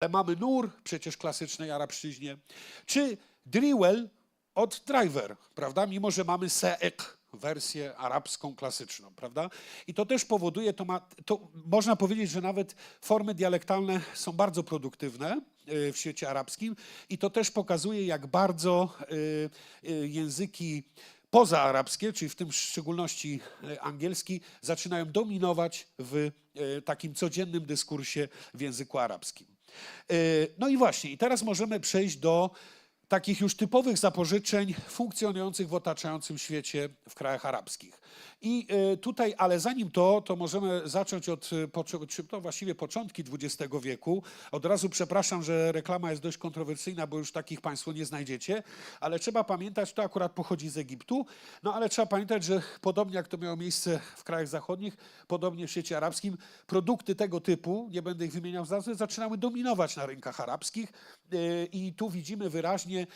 Ale mamy nur, przecież klasycznej arabszczyźnie, czy driwel od driver, prawda? Mimo, że mamy seek, wersję arabską klasyczną, prawda? I to też powoduje, to, ma, to można powiedzieć, że nawet formy dialektalne są bardzo produktywne y, w świecie arabskim i to też pokazuje, jak bardzo y, języki pozaarabskie, czyli w tym w szczególności e, angielski, zaczynają dominować w e, takim codziennym dyskursie w języku arabskim. E, No i właśnie, i teraz możemy przejść do takich już typowych zapożyczeń funkcjonujących w otaczającym świecie w krajach arabskich. I e, tutaj, ale zanim to, to możemy zacząć od, e, to właściwie początki XX wieku. Od razu przepraszam, że reklama jest dość kontrowersyjna, bo już takich Państwo nie znajdziecie, ale trzeba pamiętać, to akurat pochodzi z Egiptu, no ale trzeba pamiętać, że podobnie jak to miało miejsce w krajach zachodnich, podobnie w świecie arabskim, produkty tego typu, nie będę ich wymieniał z nazwy, zaczynały dominować na rynkach arabskich e, i tu widzimy wyraźnie,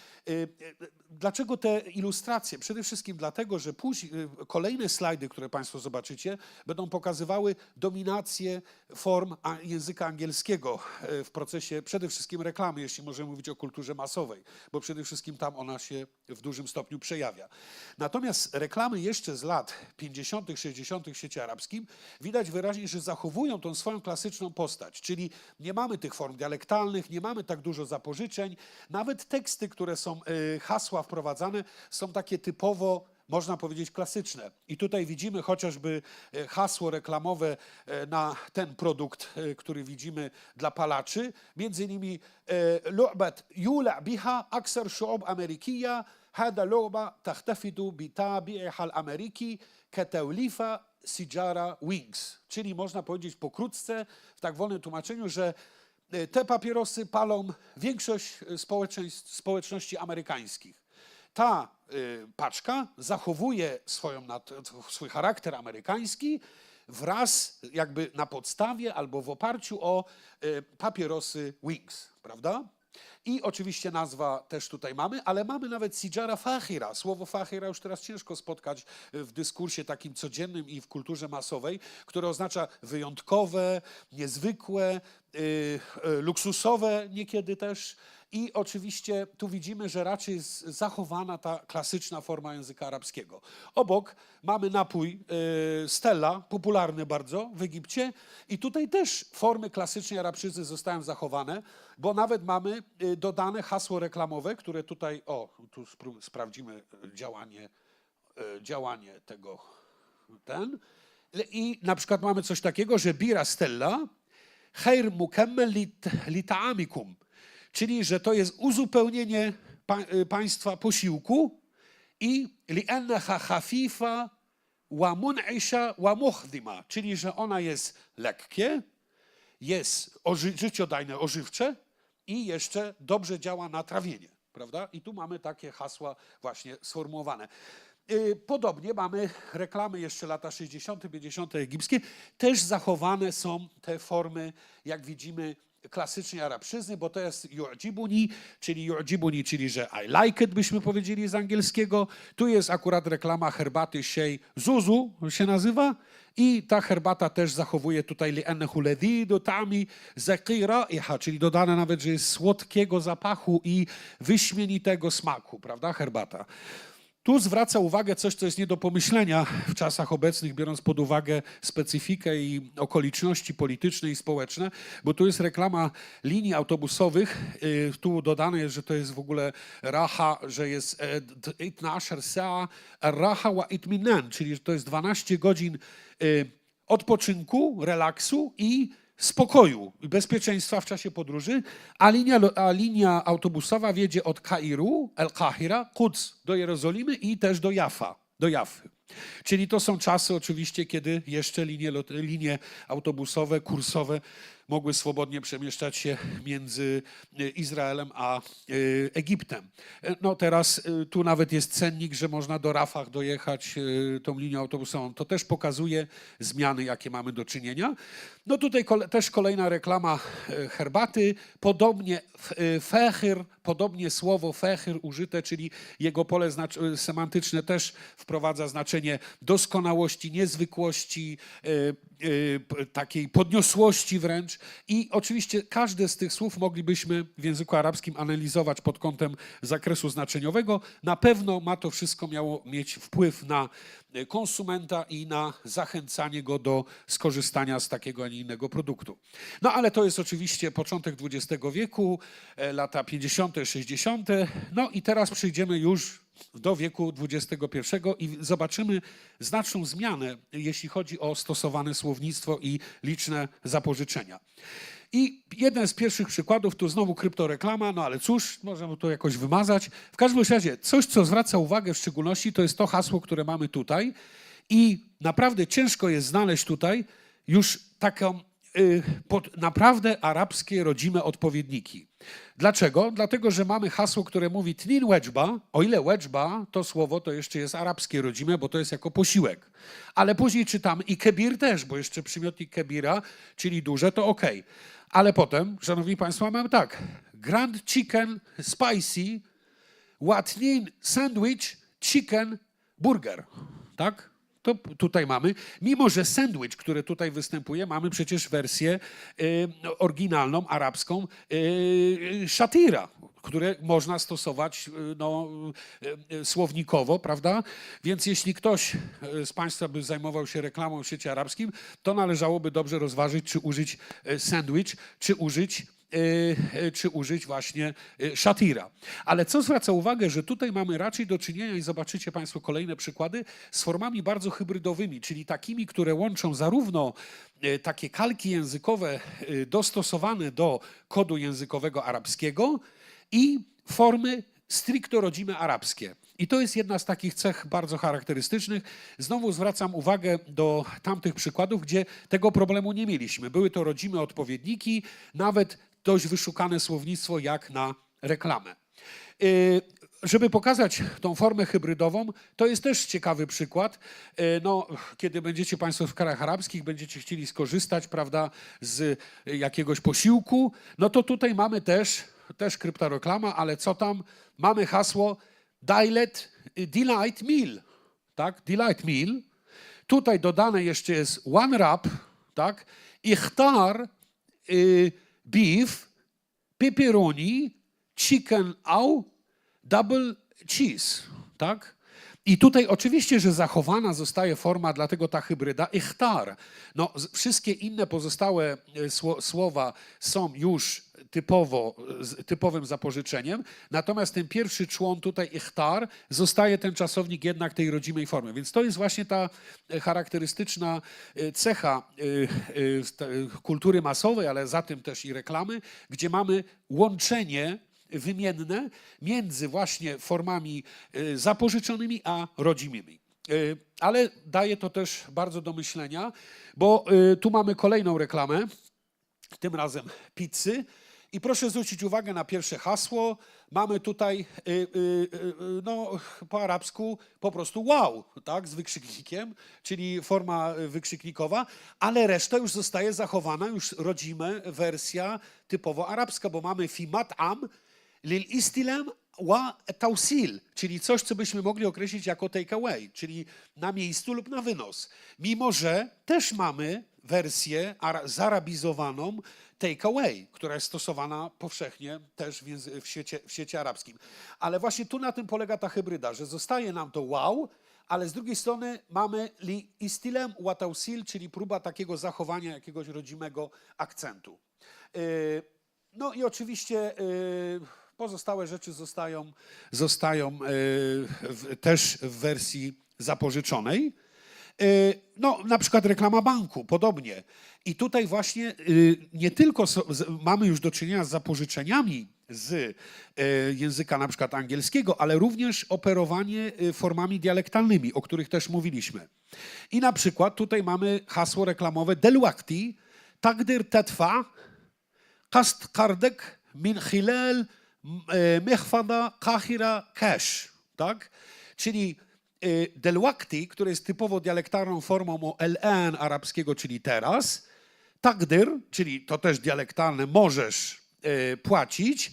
dlaczego te ilustracje. Przede wszystkim dlatego, że później, kolejne slajdy, które Państwo zobaczycie, będą pokazywały dominację form języka angielskiego e, w procesie przede wszystkim reklamy, jeśli możemy mówić o kulturze masowej, bo przede wszystkim tam ona się w dużym stopniu przejawia. Natomiast reklamy jeszcze z lat 50., 60. w świecie arabskim widać wyraźnie, że zachowują tą swoją klasyczną postać, czyli nie mamy tych form dialektalnych, nie mamy tak dużo zapożyczeń, nawet teksty, które są e, hasła wprowadzane, są takie typowo można powiedzieć, klasyczne. I tutaj widzimy chociażby e, hasło reklamowe e, na ten produkt, e, który widzimy dla palaczy. Między innymi lu'bat yula biha Akser shu'ob amerikija hada lu'ba tahtafidu Bita tabi'iha al-Ameryki keteulifa sijara wings. Czyli można powiedzieć pokrótce, w tak wolnym tłumaczeniu, że te papierosy palą większość społeczności amerykańskich ta y, paczka zachowuje swoją, swój charakter amerykański wraz jakby na podstawie albo w oparciu o y, papierosy Wings, prawda? I oczywiście nazwa też tutaj mamy, ale mamy nawet Sijara Fahira. Słowo Fahira już teraz ciężko spotkać w dyskursie takim codziennym i w kulturze masowej, które oznacza wyjątkowe, niezwykłe, y, y, luksusowe niekiedy też. I oczywiście tu widzimy, że raczej jest zachowana ta klasyczna forma języka arabskiego. Obok mamy napój y, Stella, popularny bardzo w Egipcie. I tutaj też formy klasycznej arabszczyzny zostają zachowane, bo nawet mamy y, dodane hasło reklamowe, które tutaj, o, tu sprawdzimy y, działanie, działanie tego, ten. I na przykład mamy coś takiego, że bira Stella, Khair mukemmel lit- litaamikum, czyli że to jest uzupełnienie y, państwa posiłku i li'annaha khafifa wa mun'isha wa muchdima, czyli że ona jest lekkie, jest oży, życiodajne, ożywcze i jeszcze dobrze działa na trawienie, prawda? I tu mamy takie hasła właśnie sformułowane. Y, Podobnie mamy reklamy jeszcze lata 60., 50. egipskie. Też zachowane są te formy, jak widzimy, klasycznej arabszczyzny, bo to jest yu'jibuni, czyli yu'jibuni, czyli że I like it, byśmy powiedzieli z angielskiego. Tu jest akurat reklama herbaty Shea Zuzu, się nazywa. I ta herbata też zachowuje tutaj li'annahu ladhidu ta'mi zaqi ra'iha, czyli dodane nawet, że jest słodkiego zapachu i wyśmienitego smaku, prawda, herbata. Tu zwraca uwagę coś, co jest nie do pomyślenia w czasach obecnych, biorąc pod uwagę specyfikę i okoliczności polityczne i społeczne, bo tu jest reklama linii autobusowych. y, Tu dodane jest, że to jest w ogóle raha, że jest e, d- 12 sa'a raha wa itminan, czyli to jest 12 godzin y, odpoczynku, relaksu i spokoju i bezpieczeństwa w czasie podróży, a linia, a linia autobusowa wiedzie od Kairu, El-Kahira, Quds do Jerozolimy i też do Jaffa, do Jaffy. Czyli to są czasy oczywiście, kiedy jeszcze linie, linie autobusowe, kursowe mogły swobodnie przemieszczać się między e, Izraelem a e, Egiptem. E, No teraz tu nawet jest cennik, że można do Rafah dojechać tą linią autobusową. To też pokazuje zmiany, jakie mamy do czynienia. No tutaj kole, też kolejna reklama herbaty. Podobnie fechyr, podobnie słowo fechyr użyte, czyli jego pole semantyczne też wprowadza znaczenie znaczenie doskonałości, niezwykłości, e, e, takiej podniosłości wręcz. I oczywiście każde z tych słów moglibyśmy w języku arabskim analizować pod kątem zakresu znaczeniowego. Na pewno ma to wszystko miało mieć wpływ na konsumenta i na zachęcanie go do skorzystania z takiego, a nie innego produktu. No ale to jest oczywiście początek XX wieku, e, lata 50., 60. No i teraz przejdziemy już do wieku XXI i zobaczymy znaczną zmianę, jeśli chodzi o stosowane słownictwo i liczne zapożyczenia. I jeden z pierwszych przykładów, tu znowu kryptoreklama, no ale cóż, możemy to jakoś wymazać. W każdym razie, coś, co zwraca uwagę w szczególności, to jest to hasło, które mamy tutaj. I naprawdę ciężko jest znaleźć tutaj już taką naprawdę arabskie rodzime odpowiedniki. Dlaczego? Dlatego, że mamy hasło, które mówi tnin wedżba, o ile wedżba to słowo to jeszcze jest arabskie rodzime, bo to jest jako posiłek. Ale później czytamy i kebir też, bo jeszcze przymiotnik kebira, czyli duże, to ok. Ale potem, szanowni państwo, mamy tak. Grand chicken spicy, łatnin sandwich chicken burger. Tak? To tutaj mamy. Mimo, że sandwich, który tutaj występuje, mamy przecież wersję y, oryginalną, arabską, y, szatira, które można stosować y, no, y, y, słownikowo, prawda? Więc jeśli ktoś z Państwa by zajmował się reklamą w świecie arabskim, to należałoby dobrze rozważyć, czy użyć sandwich, czy użyć czy użyć właśnie y, szatira. Ale co zwraca uwagę, że tutaj mamy raczej do czynienia, i zobaczycie Państwo kolejne przykłady, z formami bardzo hybrydowymi, czyli takimi, które łączą zarówno y, takie kalki językowe y, dostosowane do kodu językowego arabskiego i formy stricto rodzime arabskie. I to jest jedna z takich cech bardzo charakterystycznych. Znowu zwracam uwagę do tamtych przykładów, gdzie tego problemu nie mieliśmy. Były to rodzime odpowiedniki, nawet dość wyszukane słownictwo jak na reklamę. Yy, Żeby pokazać tą formę hybrydową, to jest też ciekawy przykład. Yy, No, kiedy będziecie Państwo w krajach arabskich, będziecie chcieli skorzystać prawda, z jakiegoś posiłku, no to tutaj mamy też, też kryptoreklama, ale co tam? Mamy hasło Delight, Delight Meal. Tak? Delight Meal. Tutaj dodane jeszcze jest one wrap, tak? Ichtar y, beef, pepperoni, chicken au, double cheese, tak? I tutaj oczywiście, że zachowana zostaje forma, dlatego ta hybryda ichtar. No, wszystkie inne pozostałe e, sło, słowa są już typowo, typowym zapożyczeniem, natomiast ten pierwszy człon tutaj ichtar zostaje ten czasownik jednak tej rodzimej formy. Więc to jest właśnie ta e, charakterystyczna e, cecha kultury masowej, ale za tym też i reklamy, gdzie mamy łączenie wymienne między właśnie formami y, zapożyczonymi a rodzimymi. Y, Ale daje to też bardzo do myślenia, bo y, tu mamy kolejną reklamę, tym razem pizzy. I proszę zwrócić uwagę na pierwsze hasło. Mamy tutaj no, po arabsku po prostu wow, tak, z wykrzyknikiem, czyli forma wykrzyknikowa, ale reszta już zostaje zachowana, już rodzime wersja typowo arabska, bo mamy fi mat'am lil istilam wa tausil, czyli coś, co byśmy mogli określić jako take away, czyli na miejscu lub na wynos. Mimo, że też mamy wersję ara- zarabizowaną take away, która jest stosowana powszechnie też w, świecie, w świecie arabskim. Ale właśnie tu na tym polega ta hybryda, że zostaje nam to wow, ale z drugiej strony mamy li istilem wa tausil, czyli próba takiego zachowania jakiegoś rodzimego akcentu. Yy, no i oczywiście y, Pozostałe rzeczy zostają, zostają e, w, też w wersji zapożyczonej. E, no, na przykład reklama banku, podobnie. I tutaj właśnie y, nie tylko mamy już do czynienia z zapożyczeniami z e, języka na przykład angielskiego, ale również operowanie y, formami dialektalnymi, o których też mówiliśmy. I na przykład tutaj mamy hasło reklamowe Del waqti tagdir tetfa kast kardek min khilal E, Mehfada Kahira Kesh, tak? Czyli e, Delwakti, który jest typowo dialektarną formą LN arabskiego, czyli teraz, Takdyr, czyli to też dialektalne, możesz e, płacić,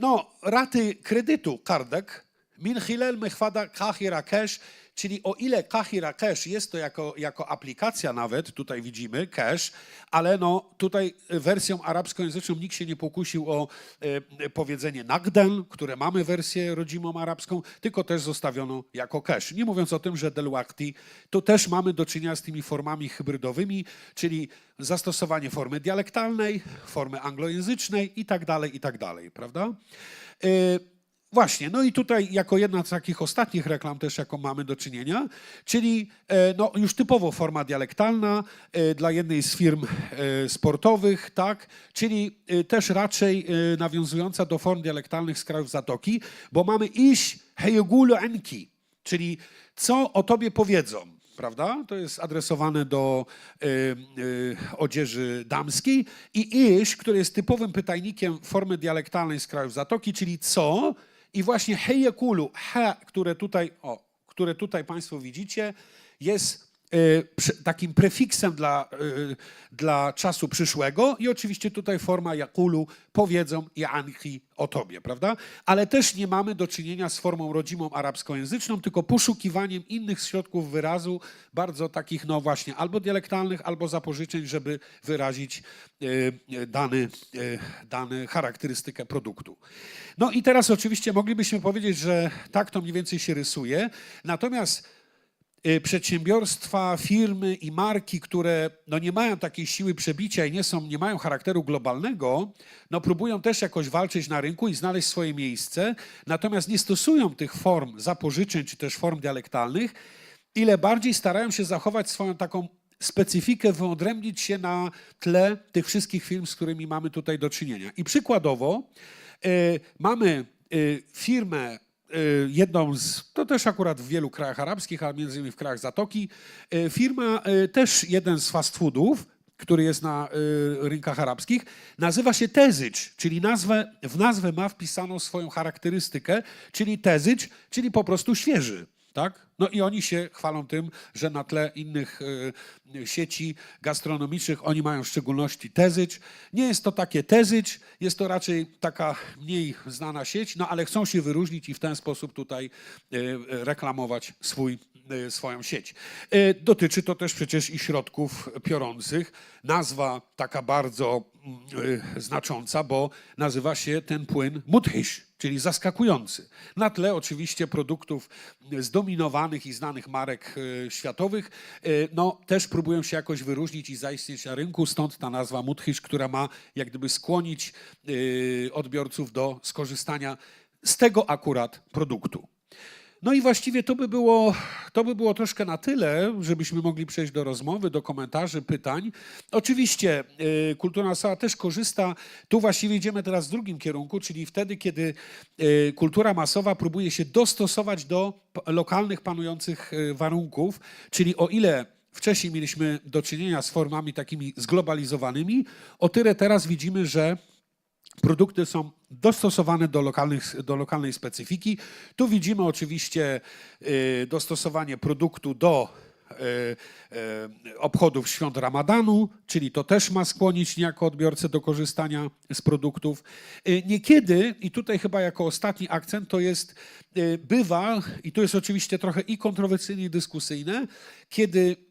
no, raty kredytu, kardek, min hilel mechwada kahira kesh, Czyli o ile Kahira Cash jest to jako, jako aplikacja nawet, tutaj widzimy Cash, ale no tutaj wersją arabskojęzyczną nikt się nie pokusił o e, powiedzenie Nagden, które mamy wersję rodzimą arabską, tylko też zostawiono jako Cash. Nie mówiąc o tym, że Delwakti to też mamy do czynienia z tymi formami hybrydowymi, czyli zastosowanie formy dialektalnej, formy anglojęzycznej i tak dalej, i tak dalej, prawda? E, Właśnie, no i tutaj jako jedna z takich ostatnich reklam też, jaką mamy do czynienia, czyli e, no, już typowo forma dialektalna e, dla jednej z firm e, sportowych, tak, czyli też raczej nawiązująca do form dialektalnych z krajów Zatoki, bo mamy iś hejogulu enki, czyli co o tobie powiedzą prawda? To jest adresowane do y, y, odzieży damskiej. I iś, który jest typowym pytajnikiem formy dialektalnej z krajów Zatoki, czyli co? I właśnie hejekulu, he, które tutaj, o, które tutaj Państwo widzicie, jest takim prefiksem dla, y, dla czasu przyszłego i oczywiście tutaj forma jakulu powiedzą Janki o tobie, prawda? Ale też nie mamy do czynienia z formą rodzimą arabskojęzyczną, tylko poszukiwaniem innych środków wyrazu, bardzo takich, no właśnie, albo dialektalnych, albo zapożyczeń, żeby wyrazić y, y, dany, y, dany charakterystykę produktu. No i teraz oczywiście moglibyśmy powiedzieć, że tak to mniej więcej się rysuje, natomiast y, przedsiębiorstwa, firmy i marki, które no nie mają takiej siły przebicia i nie, są, nie mają charakteru globalnego, no próbują też jakoś walczyć na rynku i znaleźć swoje miejsce, natomiast nie stosują tych form zapożyczeń czy też form dialektalnych, ile bardziej starają się zachować swoją taką specyfikę, wyodrębnić się na tle tych wszystkich firm, z którymi mamy tutaj do czynienia. I przykładowo e, mamy e, firmę jedną z, to też akurat w wielu krajach arabskich, ale między innymi w krajach Zatoki, e, firma, e, też jeden z fast foodów, który jest na rynkach arabskich, nazywa się Tezycz, czyli nazwę, w nazwę ma wpisaną swoją charakterystykę, czyli Tezycz, czyli po prostu świeży. Tak? No i oni się chwalą tym, że na tle innych e, sieci gastronomicznych oni mają w szczególności tezycz. Nie jest to takie tezycz, jest to raczej taka mniej znana sieć, no ale chcą się wyróżnić i w ten sposób tutaj e, reklamować swój, swoją sieć. E, Dotyczy to też przecież i środków piorących. Nazwa taka bardzo mm, e, znacząca, bo nazywa się ten płyn mudhish, czyli zaskakujący. Na tle oczywiście produktów zdominowanych i znanych marek światowych, no też próbują się jakoś wyróżnić i zaistnieć na rynku, stąd ta nazwa Mudhish, która ma jak gdyby skłonić odbiorców do skorzystania z tego akurat produktu. No i właściwie to by, było, to by było troszkę na tyle, żebyśmy mogli przejść do rozmowy, do komentarzy, pytań. Oczywiście y, kultura masowa też korzysta, tu właściwie idziemy teraz w drugim kierunku, czyli wtedy, kiedy y, kultura masowa próbuje się dostosować do lokalnych panujących y, warunków, czyli o ile wcześniej mieliśmy do czynienia z formami takimi zglobalizowanymi, o tyle teraz widzimy, że Produkty są dostosowane do, lokalnych, do lokalnej specyfiki. Tu widzimy oczywiście y, dostosowanie produktu do y, y, obchodów świąt Ramadanu, czyli to też ma skłonić niejako odbiorcę do korzystania z produktów. Niekiedy, i tutaj chyba jako ostatni akcent, to jest, bywa, i to jest oczywiście trochę i kontrowersyjne, i dyskusyjne, kiedy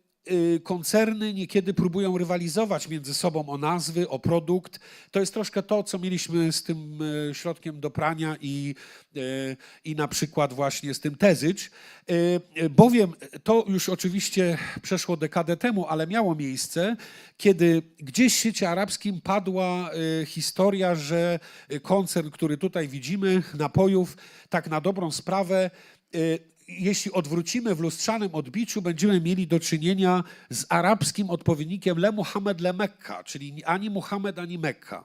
koncerny niekiedy próbują rywalizować między sobą o nazwy, o produkt. To jest troszkę to, co mieliśmy z tym y, środkiem do prania i, y, i na przykład właśnie z tym tezycz. Y, y, Bowiem to już oczywiście przeszło dekadę temu, ale miało miejsce, kiedy gdzieś w świecie arabskim padła y, historia, że y, koncern, który tutaj widzimy, napojów, tak na dobrą sprawę, y, jeśli odwrócimy w lustrzanym odbiciu, będziemy mieli do czynienia z arabskim odpowiednikiem Le Muhammad Le Mekka, czyli ani Muhammad, ani Mekka.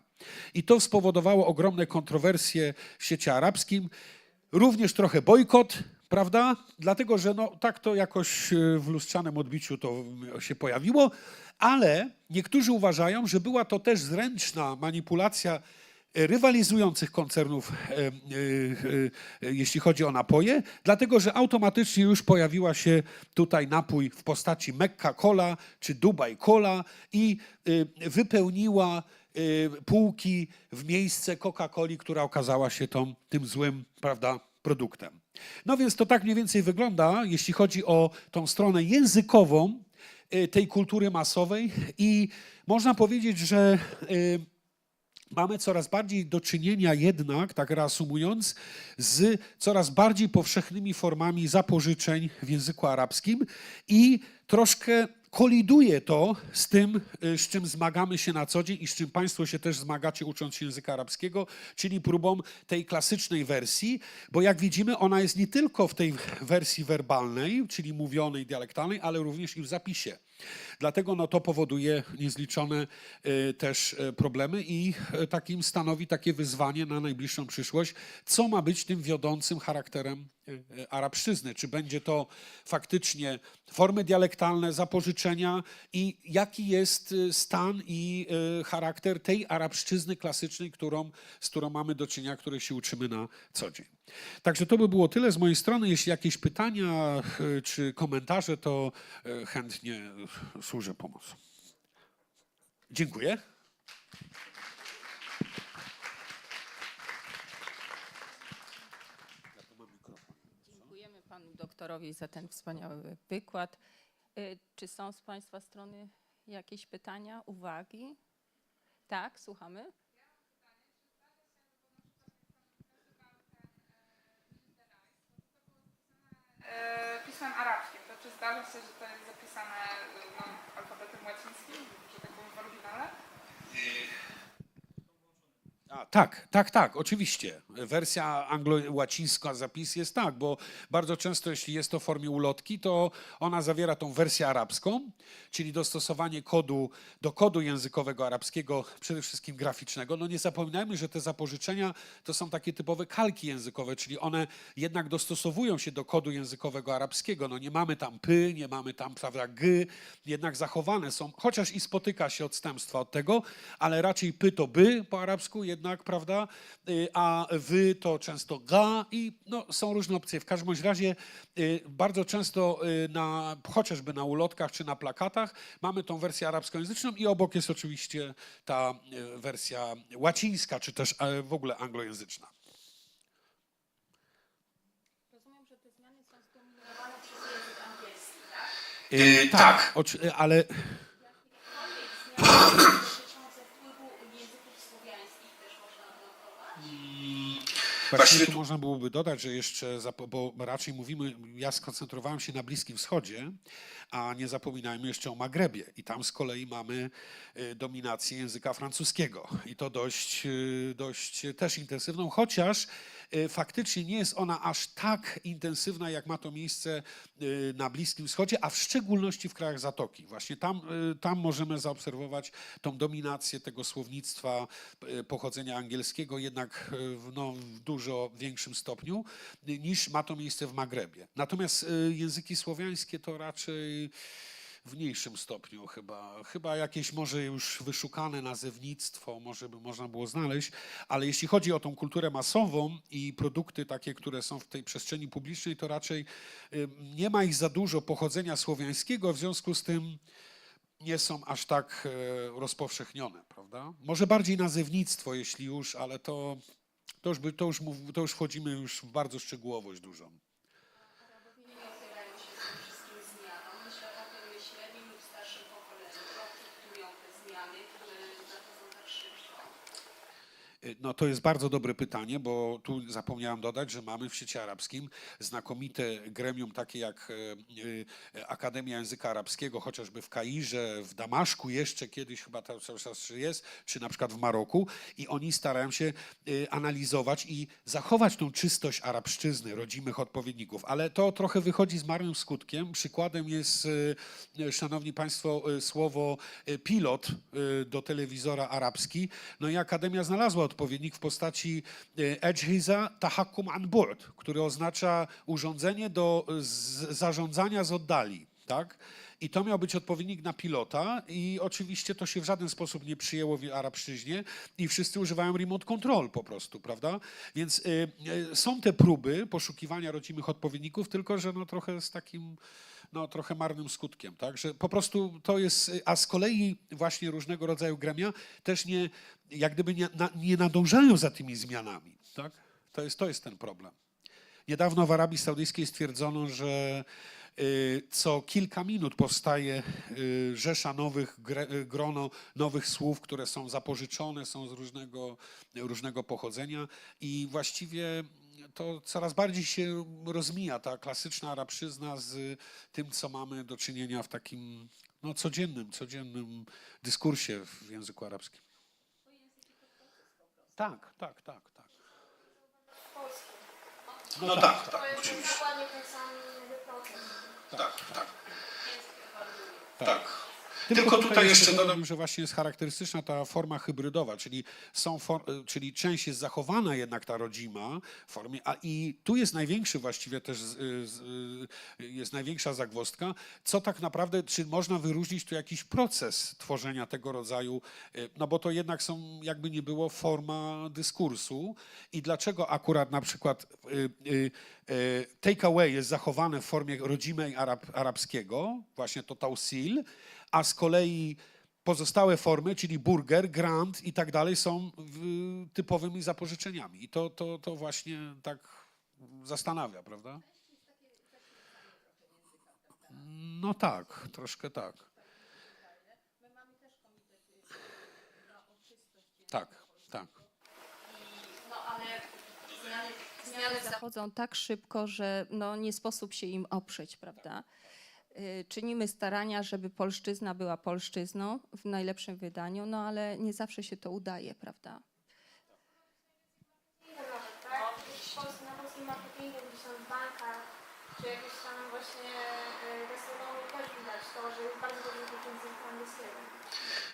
I to spowodowało ogromne kontrowersje w świecie arabskim, również trochę bojkot, prawda? Dlatego, że no, tak to jakoś e, w lustrzanym odbiciu to się pojawiło, ale niektórzy uważają, że była to też zręczna manipulacja rywalizujących koncernów, e, e, e, jeśli chodzi o napoje, dlatego że automatycznie już pojawiła się tutaj napój w postaci Mecca Cola czy Dubai Cola i wypełniła półki w miejsce Coca-Coli, która okazała się tą, tym złym prawda, produktem. No więc to tak mniej więcej wygląda, jeśli chodzi o tą stronę językową tej kultury masowej i można powiedzieć, że mamy coraz bardziej do czynienia jednak, tak reasumując, z coraz bardziej powszechnymi formami zapożyczeń w języku arabskim i troszkę koliduje to z tym, y, z czym zmagamy się na co dzień i z czym Państwo się też zmagacie ucząc się języka arabskiego, czyli próbą tej klasycznej wersji, bo jak widzimy, ona jest nie tylko w tej wersji werbalnej, czyli mówionej, dialektalnej, ale również i w zapisie. Dlatego no, to powoduje niezliczone y, też y, problemy i y, takim stanowi takie wyzwanie na najbliższą przyszłość, co ma być tym wiodącym charakterem arabszczyzny. Czy będzie to faktycznie formy dialektalne, zapożyczenia i jaki jest stan i charakter tej arabszczyzny klasycznej, którą, z którą mamy do czynienia, której się uczymy na co dzień. Także to by było tyle z mojej strony. Jeśli jakieś pytania y, czy komentarze, to y, chętnie y, służę pomocą. Dziękuję. Dziękujemy panu doktorowi za ten wspaniały wykład. Czy są z państwa strony jakieś pytania, uwagi? Tak, słuchamy. Pismem arabskim, to czy zdarza się, że to jest zapisane e, no, alfabetem łacińskim, że tak powiem w oryginale? A, tak, tak, tak, oczywiście. Wersja anglo-łacińska zapis jest tak, bo bardzo często, jeśli jest to w formie ulotki, to ona zawiera tą wersję arabską, czyli dostosowanie kodu do kodu językowego arabskiego, przede wszystkim graficznego. No nie zapominajmy, że te zapożyczenia to są takie typowe kalki językowe, czyli one jednak dostosowują się do kodu językowego arabskiego. No nie mamy tam py, nie mamy tam, prawda, g, jednak zachowane są, chociaż i spotyka się odstępstwa od tego, ale raczej py to by po arabsku jednak, prawda, y, a wy to często ga i no, są różne opcje. W każdym razie y, bardzo często y, na, chociażby na ulotkach czy na plakatach mamy tą wersję arabskojęzyczną i obok jest oczywiście ta wersja łacińska, czy też e, w ogóle anglojęzyczna. Rozumiem, że te zmiany są zdominowane przez język angielski, tak? Tak, ale Właściwie tu można byłoby dodać, że jeszcze, bo raczej mówimy, ja skoncentrowałem się na Bliskim Wschodzie, a nie zapominajmy jeszcze o Magrebie. I tam z kolei mamy y, dominację języka francuskiego. I to dość, y, dość też intensywną, chociaż y, faktycznie nie jest ona aż tak intensywna, jak ma to miejsce y, na Bliskim Wschodzie, a w szczególności w krajach Zatoki. Właśnie tam, y, tam możemy zaobserwować tą dominację tego słownictwa y, pochodzenia angielskiego jednak y, w, no, w dużo większym stopniu y, niż ma to miejsce w Magrebie. Natomiast y, języki słowiańskie to raczej w mniejszym stopniu chyba. Chyba jakieś może już wyszukane nazewnictwo, może by można było znaleźć, ale jeśli chodzi o tą kulturę masową i produkty takie, które są w tej przestrzeni publicznej, to raczej nie ma ich za dużo pochodzenia słowiańskiego, w związku z tym nie są aż tak e, rozpowszechnione, prawda? Może bardziej nazewnictwo, jeśli już, ale to, to, już, by, to, już, to już wchodzimy już w bardzo szczegółowość dużą. Arabowie nie opierają się tym wszystkim zmianom. Myślę o tym średnim lub starszym pokoleniu, które akceptują te zmiany, które zachodzą tak szybko. Y, No to jest bardzo dobre pytanie, bo tu zapomniałem dodać, że mamy w świecie arabskim znakomite gremium takie jak e, e, Akademia Języka Arabskiego, chociażby w Kairze, w Damaszku jeszcze kiedyś chyba to cały czas jest, czy na przykład w Maroku i oni starają się e, analizować i zachować tą czystość arabszczyzny, rodzimych odpowiedników, ale to trochę wychodzi z marnym skutkiem. Przykładem jest, szanowni państwo, słowo pilot do telewizora arabski. No i Akademia znalazła odpowiednik w postaci e, Ejhiza Tahakkum an Bu'd, który oznacza urządzenie do zarządzania z oddali. Tak? I to miał być odpowiednik na pilota i oczywiście to się w żaden sposób nie przyjęło w arabszczyźnie i wszyscy używają remote control po prostu, prawda? Więc y, y, są te próby poszukiwania rodzimych odpowiedników, tylko że no trochę z takim no, trochę marnym skutkiem, tak? Że po prostu to jest, a z kolei właśnie różnego rodzaju gremia też nie, jak gdyby nie, na, nie nadążają za tymi zmianami, tak? To jest, to jest ten problem. Niedawno w Arabii Saudyjskiej stwierdzono, że y, co kilka minut powstaje y, rzesza nowych, y, grono nowych słów, które są zapożyczone, są z różnego, różnego pochodzenia i właściwie to coraz bardziej się rozmija ta klasyczna arabszczyzna z tym, co mamy do czynienia w takim no, codziennym, codziennym dyskursie w języku arabskim. Tak, tak, tak, tak. Polski. No tak, To tak, jest oczywiście. proces. Tak, tak. Tak. Tak. Tylko tutaj jeszcze dodam, że właśnie jest charakterystyczna ta forma hybrydowa, czyli, są for, czyli część jest zachowana jednak ta rodzima w formie, a i tu jest największy właściwie też z, z, jest największa zagwozdka, co tak naprawdę, czy można wyróżnić tu jakiś proces tworzenia tego rodzaju, y, no bo to jednak są, jakby nie było, forma dyskursu. I dlaczego akurat na przykład y, y, takeaway jest zachowane w formie rodzimej arab, arabskiego, właśnie to tausil, a z kolei pozostałe formy, czyli burger, grand i tak dalej, są typowymi zapożyczeniami. I to, to, to właśnie tak zastanawia, prawda? No tak, troszkę tak. Tak, tak. No ale zmiany, zmiany Zachodzą tak szybko, że no, nie sposób się im oprzeć, prawda? Y, Czynimy starania, żeby polszczyzna była polszczyzną w najlepszym wydaniu, no ale nie zawsze się to udaje, prawda?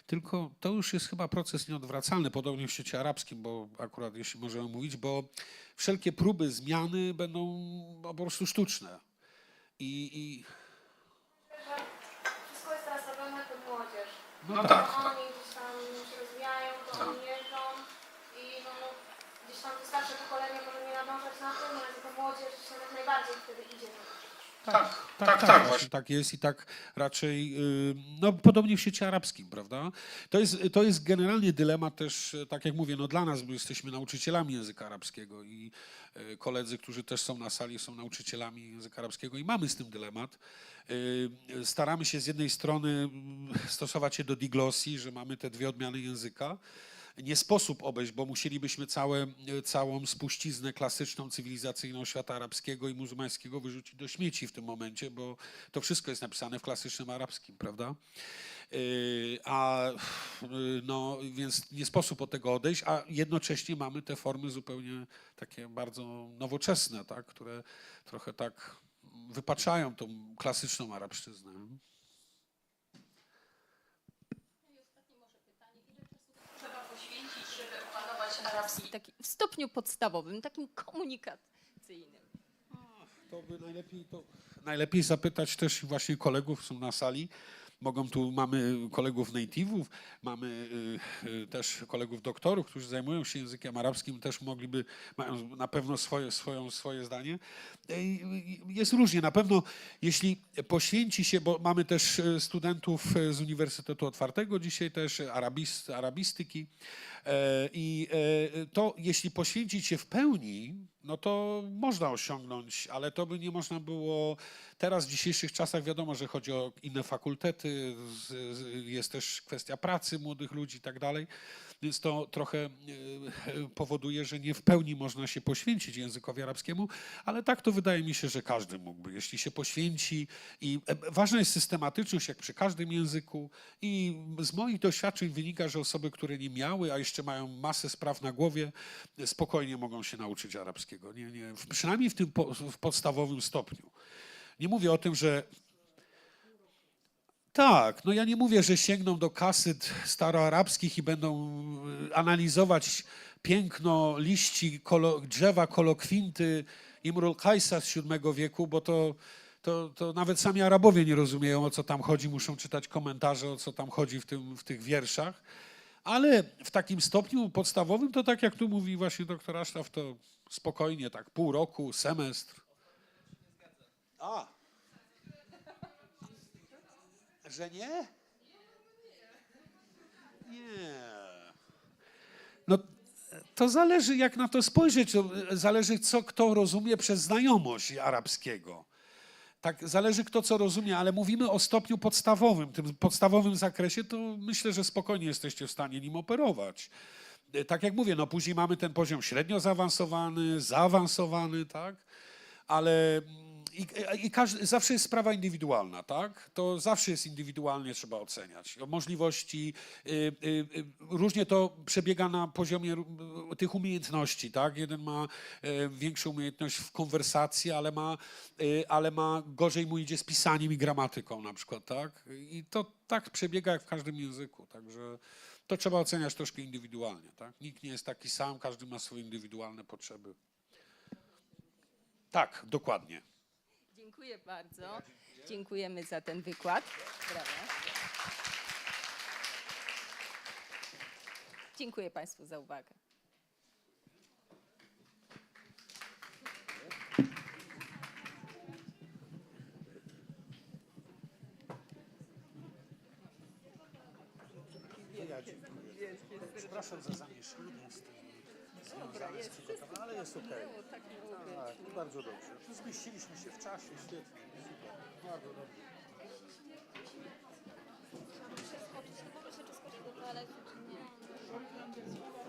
Tylko to już jest chyba proces nieodwracalny, podobnie w świecie arabskim, bo akurat jeśli możemy mówić, bo wszelkie próby zmiany będą po prostu sztuczne. I, i Że wszystko jest teraz robione pod młodzież. No To tak, oni gdzieś tam się rozwijają, to oni jeżdżą i no, gdzieś tam to starsze pokolenie może nie nadążać na tym, ale tylko młodzież się jak najbardziej wtedy idzie. tak, tak, tak, właśnie tak jest i tak raczej, yy, no podobnie w świecie arabskim, prawda? To jest, to jest generalnie dylemat też, e, tak jak mówię, no dla nas, bo jesteśmy nauczycielami języka arabskiego i e, koledzy, którzy też są na sali, są nauczycielami języka arabskiego i mamy z tym dylemat. Yy, Staramy się z jednej strony mm, stosować się do diglosji, że mamy te dwie odmiany języka, nie sposób obejść, bo musielibyśmy całe, całą spuściznę klasyczną, cywilizacyjną świata arabskiego i muzułmańskiego wyrzucić do śmieci w tym momencie, bo to wszystko jest napisane w klasycznym arabskim, prawda? Yy, A no, więc nie sposób od tego odejść, a jednocześnie mamy te formy zupełnie takie bardzo nowoczesne, tak, które trochę tak wypaczają tą klasyczną arabszczyznę. trzeba poświęcić, żeby opanować arabski? Taki w stopniu podstawowym, takim komunikacyjnym. To by najlepiej, to najlepiej zapytać też właśnie kolegów, są na sali. Mogą tu, mamy kolegów native'ów, mamy y, y, też kolegów doktorów, którzy zajmują się językiem arabskim, też mogliby, mają na pewno swoje, swoją, swoje zdanie. Y, Jest różnie, na pewno jeśli poświęci się, bo mamy też y, studentów y, z Uniwersytetu Otwartego dzisiaj też, y, arabist, arabistyki i to jeśli poświęcić się w pełni, no to można osiągnąć, ale to by nie można było. Teraz w dzisiejszych czasach wiadomo, że chodzi o inne fakultety, jest też kwestia pracy młodych ludzi i tak dalej, więc to trochę e, powoduje, że nie w pełni można się poświęcić językowi arabskiemu, ale tak to wydaje mi się, że każdy mógłby, jeśli się poświęci. I e, ważna jest systematyczność, jak przy każdym języku. I z moich doświadczeń wynika, że osoby, które nie miały, a jeszcze mają masę spraw na głowie, spokojnie mogą się nauczyć arabskiego. Nie, nie, przynajmniej w tym po, w podstawowym stopniu. Nie mówię o tym, że tak, no ja nie mówię, że sięgną do kasyt staroarabskich i będą y, analizować piękno liści kolo, drzewa kolokwinty Imrul Kajsa z VII wieku, bo to, to, to nawet sami Arabowie nie rozumieją, o co tam chodzi, muszą czytać komentarze, o co tam chodzi w, tym, w tych wierszach. Ale w takim stopniu podstawowym, to tak jak tu mówi właśnie doktor Asztaf, to spokojnie, tak pół roku, semestr. A. Że nie? Nie. No, To zależy, jak na to spojrzeć. Zależy, co kto rozumie przez znajomość arabskiego. Tak, zależy kto co rozumie, ale mówimy o stopniu podstawowym. Tym podstawowym zakresie to myślę, że spokojnie jesteście w stanie nim operować. Tak jak mówię, no później mamy ten poziom średnio zaawansowany, zaawansowany, tak? Ale i, i każdy, zawsze jest sprawa indywidualna, tak? To zawsze jest indywidualnie trzeba oceniać. Możliwości, y, y, y, różnie to przebiega na poziomie y, tych umiejętności, tak? Jeden ma y, większą umiejętność w konwersacji, ale ma, y, ale ma gorzej mu idzie z pisaniem i gramatyką na przykład, tak? I to tak przebiega jak w każdym języku, także to trzeba oceniać troszkę indywidualnie, tak? Nikt nie jest taki sam, każdy ma swoje indywidualne potrzeby. Tak, dokładnie. Dziękuję bardzo. Dziękujemy za ten wykład. Brawo. Dziękuję Państwu za uwagę. Przepraszam za zamieszanie z tym związane z przygotowaniem, ale jest okej. Tak, bardzo dobrze. Zmieściliśmy się w czasie, świetnie. Super. Bardzo dobrze. Mogę się czy skoczyć do toalety, czy nie?